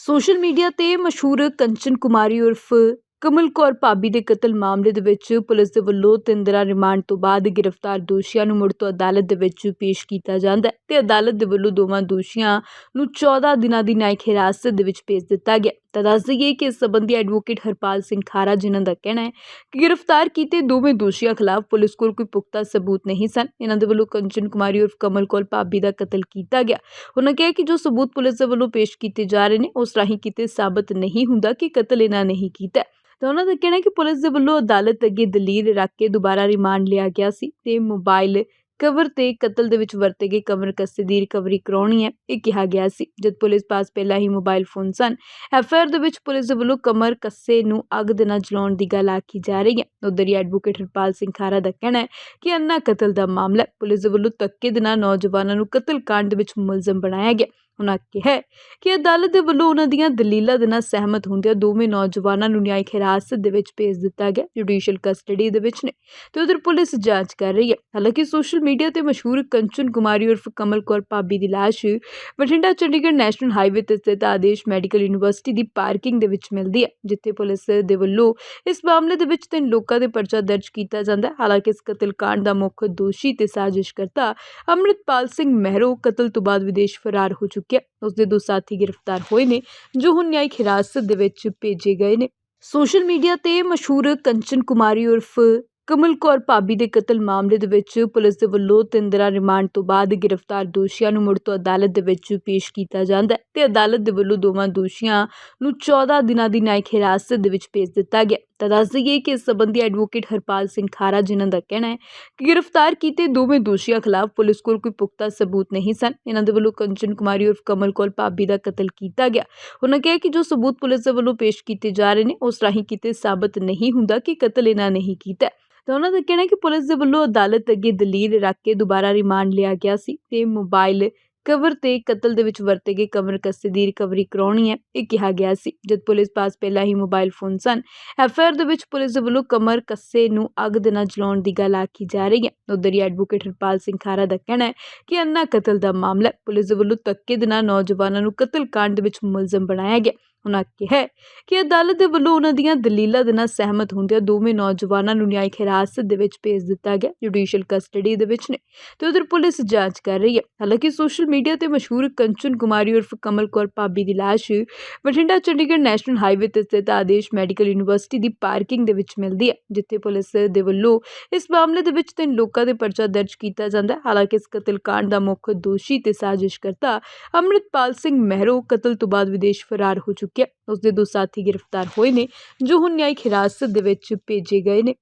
Social media ਤੇ ਮਸ਼ਹੂਰ ਕੰਚਨ ਕੁਮਾਰੀ ਉਰਫ ਕਮਲ ਕੌਰ ਭਾਬੀ ਦੇ ਕਤਲ ਮਾਮਲੇ ਦੇ ਵਿੱਚ ਪੁਲਿਸ ਦੇ ਵੱਲੋਂ ਤਿੰਨ ਦਿਨਾਂ ਰਿਮਾਂਡ ਤੋਂ ਬਾਅਦ ਗ੍ਰਿਫਤਾਰ ਦੋਸ਼ੀਆਂ ਨੂੰ ਮੁੜ ਤੋਂ ਅਦਾਲਤ ਦੇ ਵਿੱਚ ਪੇਸ਼ ਕੀਤਾ ਜਾਂਦਾ ਹੈ ਤੇ ਅਦਾਲਤ ਦੇ ਵੱਲੋਂ ਦੋਵਾਂ ਦੋਸ਼ੀਆਂ ਨੂੰ 14 ਦਿਨਾਂ ਦੀ ਨਿਆਇਕ ਹਿਰਾਸਤ ਦੇ ਵਿੱਚ ਭੇਜ ਦਿੱਤਾ ਗਿਆ। ਤਾਂ ਦੱਸ ਦਈਏ ਕਿ ਇਸ ਸੰਬੰਧੀ ਐਡਵੋਕੇਟ ਹਰਪਾਲ ਸਿੰਘ ਖਾਰਾ ਜਿਨ੍ਹਾਂ ਦਾ ਕਹਿਣਾ ਹੈ ਕਿ ਗ੍ਰਿਫਤਾਰ ਕੀਤੇ ਦੋਵੇਂ ਦੋਸ਼ੀਆਂ ਖਿਲਾਫ ਪੁਲਿਸ ਕੋਲ ਕੋਈ ਪੁਖਤਾ ਸਬੂਤ ਨਹੀਂ ਸਨ। ਇਹਨਾਂ ਦੇ ਵੱਲੋਂ ਕੰਚਨ ਕੁਮਾਰੀ ਉਰਫ ਕਮਲ ਕੌਰ ਭਾਬੀ ਦਾ ਕਤਲ ਕੀਤਾ ਗਿਆ। ਉਹਨਾਂ ਕਿਹਾ ਕਿ ਜੋ ਸਬੂਤ ਪੁਲਿਸ ਦੇ ਵੱਲੋਂ ਪੇਸ਼ ਕੀਤੇ ਜਾ ਰਹੇ ਨੇ, ਉਸ ਰਾਹੀਂ ਕਿਤੇ ਸਾਬਤ ਨਹੀਂ ਹੁੰਦਾ ਕਿ ਕਤਲ ਇਹਨਾਂ ਨੇ ਹੀ ਕੀਤਾ ਤਾਂ ਉਹਨਾਂ ਦਾ ਕਹਿਣਾ ਕਿ ਪੁਲਿਸ ਦੇ ਵੱਲੋਂ ਅਦਾਲਤ ਅੱਗੇ ਦਲੀਲ ਰੱਖ ਕੇ ਦੁਬਾਰਾ ਰਿਮਾਂਡ ਲਿਆ ਗਿਆ ਸੀ ਤੇ ਮੋਬਾਈਲ ਕਵਰ ਤੇ ਕਤਲ ਦੇ ਵਿੱਚ ਵਰਤੇ ਗਏ ਕਮਰ ਕੱਸੇ ਦੀ ਰਿਕਵਰੀ ਕਰਾਉਣੀ ਹੈ, ਇਹ ਕਿਹਾ ਗਿਆ ਸੀ। ਜਦ ਪੁਲਿਸ ਪਾਸ ਪਹਿਲਾਂ ਹੀ ਮੋਬਾਈਲ ਫੋਨ ਸਨ ਐਫਆਈਆਰ ਦੇ ਵਿੱਚ ਪੁਲਿਸ ਦੇ ਵੱਲੋਂ ਕਮਰ ਕੱਸੇ ਨੂੰ ਅੱਗ ਦੇ ਨਾਲ ਜਲਾਉਣ ਦੀ ਗੱਲ ਆਖੀ ਜਾ ਰਹੀ ਹੈ। ਉਧਰ ਹੀ ਐਡਵੋਕੇਟ ਹਰਪਾਲ ਸਿੰਘ ਖਾਰਾ ਦਾ ਕਹਿਣਾ ਹੈ ਕਿ ਅੰਨਾ ਕਤਲ ਦਾ ਮਾਮਲਾ ਪੁਲਿਸ ਦੇ ਵੱਲੋਂ ਧੱਕੇ ਦੇ ਨਾਲ ਨੌਜਵਾਨਾਂ ਨੂੰ ਕਤਲ ਕਾਂਡ ਦੇ ਵਿੱਚ ਮੁਲਜ਼ਮ ਬਣਾਇਆ ਗਿਆ। ਉਨ੍ਹਾਂ ਕਿਹਾ ਕਿ ਅਦਾਲਤ ਦੇ ਵੱਲੋਂ ਉਹਨਾਂ ਦੀਆਂ ਦਲੀਲਾਂ ਦੇ ਨਾਲ ਸਹਿਮਤ ਹੁੰਦਿਆਂ ਦੋਵੇਂ ਨੌਜਵਾਨਾਂ ਨੂੰ ਨਿਆਇਕ ਹਿਰਾਸਤ ਦੇ ਵਿੱਚ ਭੇਜ ਦਿੱਤਾ ਗਿਆ ਜੁਡੀਸ਼ੀਅਲ ਕਸਟਡੀ ਦੇ ਵਿੱਚ ਨੇ, ਤੇ ਉਧਰ ਪੁਲਿਸ ਜਾਂਚ ਕਰ ਰਹੀ ਹੈ। ਹਾਲਾਂਕਿ ਸੋਸ਼ਲ ਮੀਡੀਆ ਤੇ ਮਸ਼ਹੂਰ ਕੰਚਨ ਕੁਮਾਰੀ ਉਰਫ ਕਮਲ ਕੌਰ ਭਾਬੀ ਦੀ ਲਾਸ਼ ਬਠਿੰਡਾ ਚੰਡੀਗੜ੍ਹ ਨੈਸ਼ਨਲ ਹਾਈਵੇ ਤੇ ਸਥਿਤ ਆਦੇਸ਼ ਮੈਡੀਕਲ ਯੂਨੀਵਰਸਿਟੀ ਦੀ ਪਾਰਕਿੰਗ ਦੇ ਵਿੱਚ ਮਿਲਦੀ ਹੈ, ਜਿੱਥੇ ਪੁਲਿਸ ਦੇ ਵੱਲੋਂ ਇਸ ਮਾਮਲੇ ਦੇ ਵਿੱਚ ਤਿੰਨ ਲੋਕਾਂ ਦੇ ਪਰਚਾ ਦਰਜ ਕੀਤਾ ਜਾਂਦਾ ਹੈ। ਹਾਲਾਂਕਿ ਇਸ ਕਤਲकांड ਦਾ ਮੁੱਖ ਦੋਸ਼ੀ ਤੇ ਸਾਜ਼ਿਸ਼ਕਰਤਾ ਅੰਮ੍ਰਿਤਪਾਲ ਸਿੰਘ ਮਹਿਰੋ ਕਤਲ ਤੋਂ ਬਾਅਦ ਵਿਦੇਸ਼ ਫਰਾਰ ਹੋ ਚੁੱਕਿਆ ਉਸ ਦੇ ਦੋ ਸਾਥੀ ਗ੍ਰਿਫਤਾਰ ਹੋਏ ਨੇ, ਜੋ ਹੁਣ ਨਿਆਇਕ ਹਿਰਾਸਤ ਦੇ ਵਿੱਚ ਭੇਜੇ ਗਏ ਨੇ। ਸੋਸ਼ਲ ਮੀਡੀਆ ਤੇ ਮਸ਼ਹੂਰ ਕੰਚਨ ਕੁਮਾਰੀ ਉਰਫ ਕਮਲ ਕੌਰ ਭਾਬੀ ਦੇ ਕਤਲ ਮਾਮਲੇ ਦੇ ਵਿੱਚ ਪੁਲਿਸ ਦੇ ਵੱਲੋਂ ਤਿੰਨ ਦਿਨਾਂ ਰਿਮਾਂਡ ਤੋਂ ਬਾਅਦ ਗ੍ਰਿਫਤਾਰ ਦੋਸ਼ੀਆਂ ਨੂੰ ਮੁੜ ਤੋਂ ਅਦਾਲਤ ਦੇ ਵਿੱਚ ਪੇਸ਼ ਕੀਤਾ ਜਾਂਦਾ ਹੈ ਤੇ ਅਦਾਲਤ ਦੇ ਵੱਲੋਂ ਦੋਵਾਂ ਦੋਸ਼ੀਆਂ ਨੂੰ 14 ਦਿਨਾਂ ਦੀ ਨਿਆਇਕ ਹਿਰਾਸਤ ਦੇ ਵਿੱਚ ਭੇਜ ਦਿੱਤਾ ਗਿਆ। ਤਾਂ ਦੱਸ ਦਈਏ ਕਿ ਇਸ ਸਬੰਧੀ ਐਡਵੋਕੇਟ ਹਰਪਾਲ ਸਿੰਘ ਖਾਰਾ ਜਿਨ੍ਹਾਂ ਦਾ ਕਹਿਣਾ ਹੈ ਕਿ ਗ੍ਰਿਫਤਾਰ ਕੀਤੇ ਦੋਵੇਂ ਦੋਸ਼ੀਆਂ ਖਿਲਾਫ ਪੁਲਿਸ ਕੋਲ ਕੋਈ ਪੁਖਤਾ ਸਬੂਤ ਨਹੀਂ ਸਨ। ਇਹਨਾਂ ਦੇ ਵੱਲੋਂ ਕੰਚਨ ਕੁਮਾਰੀ ਉਰਫ ਕਮਲ ਕੌਰ ਭਾਬੀ ਦਾ ਕਤਲ ਕੀਤਾ ਗਿਆ। ਉਹਨਾਂ ਕਿਹਾ ਕਿ ਜੋ ਸਬੂਤ ਪੁਲਿਸ ਦੇ ਵੱਲੋਂ ਪੇਸ਼ ਕੀਤੇ ਜਾ ਰਹੇ ਨੇ, ਉਸ ਰਾਹੀਂ ਕਿਤੇ ਸਾਬਤ ਨਹੀਂ ਹੁੰਦਾ ਕਿ ਕਤਲ ਇਹਨਾਂ ਨੇ ਹੀ ਕੀਤਾ ਤਾਂ ਉਹਨਾਂ ਦਾ ਕਹਿਣਾ ਕਿ ਪੁਲਿਸ ਦੇ ਵੱਲੋਂ ਅਦਾਲਤ ਅੱਗੇ ਦਲੀਲ ਰੱਖ ਕੇ ਦੁਬਾਰਾ ਰਿਮਾਂਡ ਲਿਆ ਗਿਆ ਸੀ ਤੇ ਮੋਬਾਈਲ ਕਵਰ ਤੇ ਕਤਲ ਦੇ ਵਿੱਚ ਵਰਤੇ ਗਏ ਕਮਰ ਕੱਸੇ ਦੀ ਰਿਕਵਰੀ ਕਰਾਉਣੀ ਹੈ, ਇਹ ਕਿਹਾ ਗਿਆ ਸੀ। ਜਦ ਪੁਲਿਸ ਪਾਸ ਪਹਿਲਾਂ ਹੀ ਮੋਬਾਈਲ ਫੋਨ ਸਨ, ਐਫਆਈਆਰ ਦੇ ਵਿੱਚ ਪੁਲਿਸ ਦੇ ਵੱਲੋਂ ਕਮਰ ਕੱਸੇ ਨੂੰ ਅੱਗ ਦੇ ਨਾਲ ਜਲਾਉਣ ਦੀ ਗੱਲ ਆਖੀ ਜਾ ਰਹੀ ਹੈ। ਉਧਰ ਹੀ ਐਡਵੋਕੇਟ ਹਰਪਾਲ ਸਿੰਘ ਖਾਰਾ ਦਾ ਕਹਿਣਾ ਹੈ ਕਿ ਅੰਨਾ ਕਤਲ ਦਾ ਮਾਮਲਾ ਪੁਲਿਸ ਦੇ ਵੱਲੋਂ ਧੱਕੇ ਦੇ ਨਾਲ ਨੌਜਵਾਨਾਂ ਨੂੰ ਕਤਲ ਕਾਂਡ ਦੇ ਵਿੱਚ ਮੁਲਜ਼ਮ ਬਣਾਇਆ ਗਿਆ। ਉਨ੍ਹਾਂ ਕਿਹਾ ਕਿ ਅਦਾਲਤ ਦੇ ਵੱਲੋਂ ਉਨ੍ਹਾਂ ਦੀਆਂ ਦਲੀਲਾਂ ਦੇ ਨਾਲ ਸਹਿਮਤ ਹੁੰਦਿਆਂ ਦੋਵੇਂ ਨੌਜਵਾਨਾਂ ਨੂੰ ਨਿਆਇਕ ਹਿਰਾਸਤ ਦੇ ਵਿੱਚ ਭੇਜ ਦਿੱਤਾ ਗਿਆ, ਜੁਡੀਸ਼ੀਅਲ ਕਸਟਡੀ ਦੇ ਵਿੱਚ ਨੇ ਤੇ ਉਧਰ ਪੁਲਿਸ ਜਾਂਚ ਕਰ ਰਹੀ ਹੈ। ਹਾਲਾਂਕਿ ਸੋਸ਼ਲ ਮੀਡੀਆ ਤੇ ਮਸ਼ਹੂਰ ਕੰਚਨ ਕੁਮਾਰੀ ਉਰਫ ਕਮਲ ਕੌਰ ਭਾਬੀ ਦੀ ਲਾਸ਼ ਬਠਿੰਡਾ ਚੰਡੀਗੜ੍ਹ ਨੈਸ਼ਨਲ ਹਾਈਵੇ ਤੇ ਸਥਿਤ ਆਦੇਸ਼ ਮੈਡੀਕਲ ਯੂਨੀਵਰਸਿਟੀ ਦੀ ਪਾਰਕਿੰਗ ਦੇ ਵਿੱਚ ਮਿਲਦੀ ਹੈ, ਜਿੱਥੇ ਪੁਲਿਸ ਦੇ ਵੱਲੋਂ ਇਸ ਮਾਮਲੇ ਦੇ ਵਿੱਚ ਤਿੰਨ ਲੋਕਾਂ ਦੇ ਪਰਚਾ ਦਰਜ ਕੀਤਾ ਜਾਂਦਾ ਹੈ। ਹਾਲਾਂਕਿ ਇਸ ਕਤਲकांड ਦਾ ਮੁੱਖ ਦੋਸ਼ੀ ਤੇ ਸਾਜ਼ਿਸ਼ਕਰਤਾ ਅੰਮ੍ਰਿਤਪਾਲ ਸਿੰਘ ਮਹਿਰੋ ਕਤਲ ਤੋਂ ਬਾਅਦ ਵਿਦੇਸ਼ ਫਰਾਰ ਹੋ ਚੁੱਕਿਆ। ਉਸ ਦੇ ਦੋ ਸਾਥੀ ਗ੍ਰਿਫਤਾਰ ਹੋਏ ਨੇ, ਜੋ ਹੁਣ ਨਿਆਇਕ ਹਿਰਾਸਤ ਦੇ ਵਿੱਚ ਭੇਜੇ ਗਏ ਨੇ।